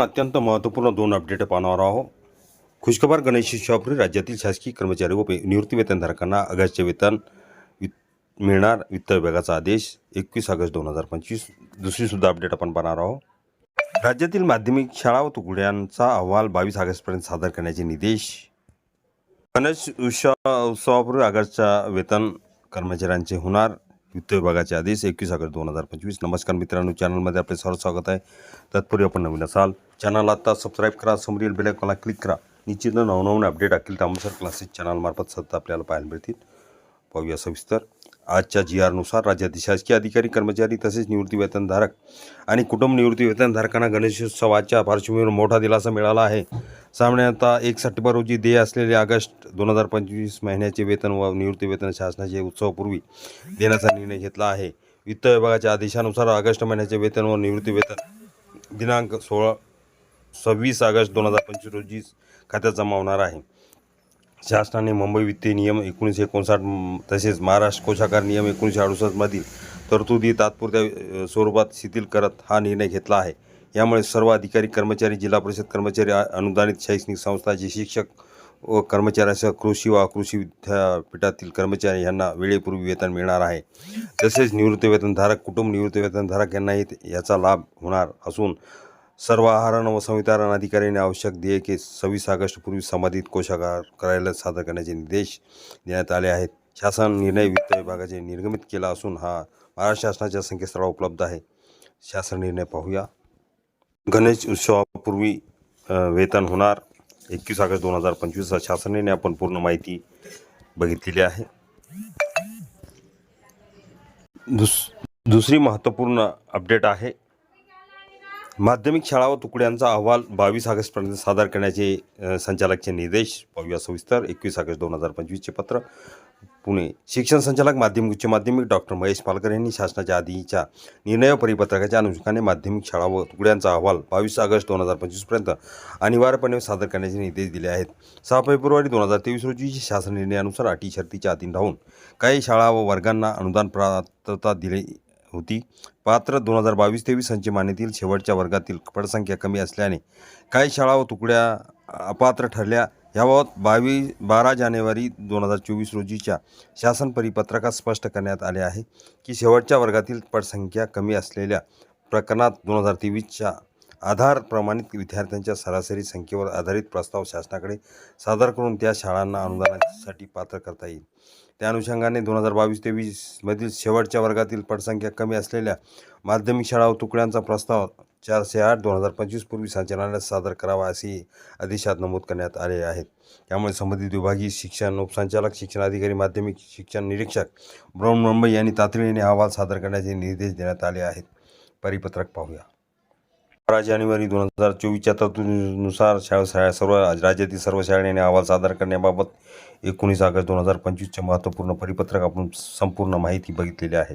अत्यंत महत्त्वपूर्ण दोन अपडेट पाहणार आहोत। खुशखबर गणेश शिष्यापुरी राज्यातील शासकीय कर्मचारी व निवृत्तीवेतनधारकांना निवृत्ती वेतनधारकांना ऑगस्टचे वेतन वि- मिळणार वित्त विभागाचा आदेश। एकवीस ऑगस्ट दोन हजार पंचवीस दुसरीसुद्धा अपडेट आपण पाहणार आहोत। राज्यातील माध्यमिक शाळा व तुकड्यांचा अहवाल बावीस ऑगस्टपर्यंत सादर करण्याचे निर्देश। गणेश उत्सव उत्सवापूर्वी ऑगस्टच्या वेतन कर्मचाऱ्यांचे होणार। वित्त विभागाचे आदेश एकवीस ऑगस्ट दोन हजार पंचवीस. नमस्कार मित्रांनो चॅनलमध्ये आपले सर्व स्वागत आहे. तत्पूर्वी आपण नवीन असाल चॅनल आता सबस्क्राईब करा समोरील बेलायकॉनला क्लिक करा. निश्चित नवनवीन अपडेट अखिल तामसर क्लासेस चॅनलमार्फत सतत आपल्याला पाहायला मिळतील. पाहूया सविस्तर. आजच्या जी आरनुसार राज्यातील शासकीय अधिकारी कर्मचारी तसेच निवृत्ती वेतनधारक आणि कुटुंब निवृत्ती वेतनधारकांना गणेशोत्सवाच्या पार्श्वभूमीवर मोठा दिलासा मिळाला आहे. सामान्यतः एक सप्टेंबर रोजी देय असलेले ऑगस्ट दोन हजार पंचवीस महिन्याचे वेतन व निवृत्ती वेतन शासनाचे उत्सवपूर्वी देण्याचा निर्णय घेतला आहे. वित्त विभागाच्या आदेशानुसार ऑगस्ट महिन्याचे वेतन व निवृत्ती वेतन दिनांक सोळा सव्वीस ऑगस्ट दोन हजार पंचवीस रोजी खात्यात जमा होणार आहे. शासनाने मुंबई वित्तीय नियम एकोणीसशे एकोणसाठ तसेच महाराष्ट्र कोशागार नियम एकोणीसशे अडुसष्टमधील तरतुदी तात्पुरत्या स्वरूपात शिथिल करत हा निर्णय घेतला आहे. यामुळे सर्व अधिकारी कर्मचारी जिल्हा परिषद कर्मचारी अनुदानित शैक्षणिक संस्थाचे शिक्षक व कर्मचाऱ्यासह कृषी व अकृषी विद्यापीठातील कर्मचारी यांना वेळेपूर्वी वेतन मिळणार आहे. तसेच निवृत्ती वेतनधारक कुटुंब निवृत्ती वेतनधारक यांनाही याचा लाभ होणार असून सर्व आहारण व संवितरण अधिकाऱ्यांनी आवश्यक देयके सव्वीस ऑगस्टपूर्वी संबंधित कोशागार कार्यालयात सादर करण्याचे निर्देश देण्यात आले आहेत. शासन निर्णय वित्त विभागाचे निर्गमित केला असून हा महाराष्ट्र शासनाच्या संकेतस्थळावर उपलब्ध आहे. शासन निर्णय पाहूया. गणेश उत्सवापूर्वी वेतन होणार. एकवीस ऑगस्ट दोन हजार पंचवीस शासनेने आपण पूर्ण माहिती बघितलेली आहे. दुस दुसरी महत्त्वपूर्ण अपडेट आहे. माध्यमिक शाळा व तुकड्यांचा अहवाल बावीस ऑगस्टपर्यंत सादर करण्याचे संचालकचे निर्देश पाहूया सविस्तर. एकवीस ऑगस्ट दोन हजार पंचवीसचे पत्र. पुणे शिक्षण संचालक माध्यमिक उच्च माध्यमिक डॉक्टर महेश पालकर यांनी शासनाच्या आधीच्या निर्णय व परिपत्रकाच्या अनुषंगाने माध्यमिक शाळा व तुकड्यांचा अहवाल बावीस ऑगस्ट दोन हजार पंचवीसपर्यंत अनिवार्यपणे सादर करण्याचे निर्देश दिले आहेत. सहा फेब्रुवारी दोन हजार तेवीस रोजी शासन निर्णयानुसार अटी शर्तीच्या अधीन राहून काही शाळा व वर्गांना अनुदान पात्रता दिली होती. पात्र दोन हजार बावीस तेवीस संच शेवटच्या वर्गातील पटसंख्या कमी असल्याने काही शाळा व तुकड्या अपात्र ठरल्या. याबाबत बावीस बारा जानेवारी दोन हजार चोवीस रोजीच्या शासन परिपत्रकात स्पष्ट करण्यात आले आहे की शेवटच्या वर्गातील पटसंख्या कमी असलेल्या प्रकरणात दोन हजार तेवीसच्या आधार प्रमाणित विद्यार्थ्यांच्या सरासरी संख्येवर आधारित प्रस्ताव शासनाकडे सादर करून त्या शाळांना अनुदानासाठी पात्र करता येईल. त्या अनुषंगाने दोन हजार बावीस तेवीसमधील शेवटच्या वर्गातील पटसंख्या कमी असलेल्या माध्यमिक शाळा व तुकड्यांचा प्रस्ताव चारशे आठ दोन हजार पंचवीस पूर्वी संचालनालयात सादर करावा असे आदेशात नमूद करण्यात आले आहेत. त्यामुळे संबंधित विभागीय शिक्षण उपसंचालक शिक्षण अधिकारी माध्यमिक शिक्षण निरीक्षक ब्रह्म मुंबई यांनी तातडीने अहवाल सादर करण्याचे निर्देश देण्यात आले आहेत. परिपत्रक पाहूया. बारा जानेवारी दोन हजार चोवीसच्या तरतुदीनुसार शाळा शाळा सर्व राज्यातील सर्व शाळांनी अहवाल सादर करण्याबाबत एकोणीस ऑगस्ट दोन हजार पंचवीसच्या महत्त्वपूर्ण परिपत्रक आपण संपूर्ण माहिती बघितलेली आहे.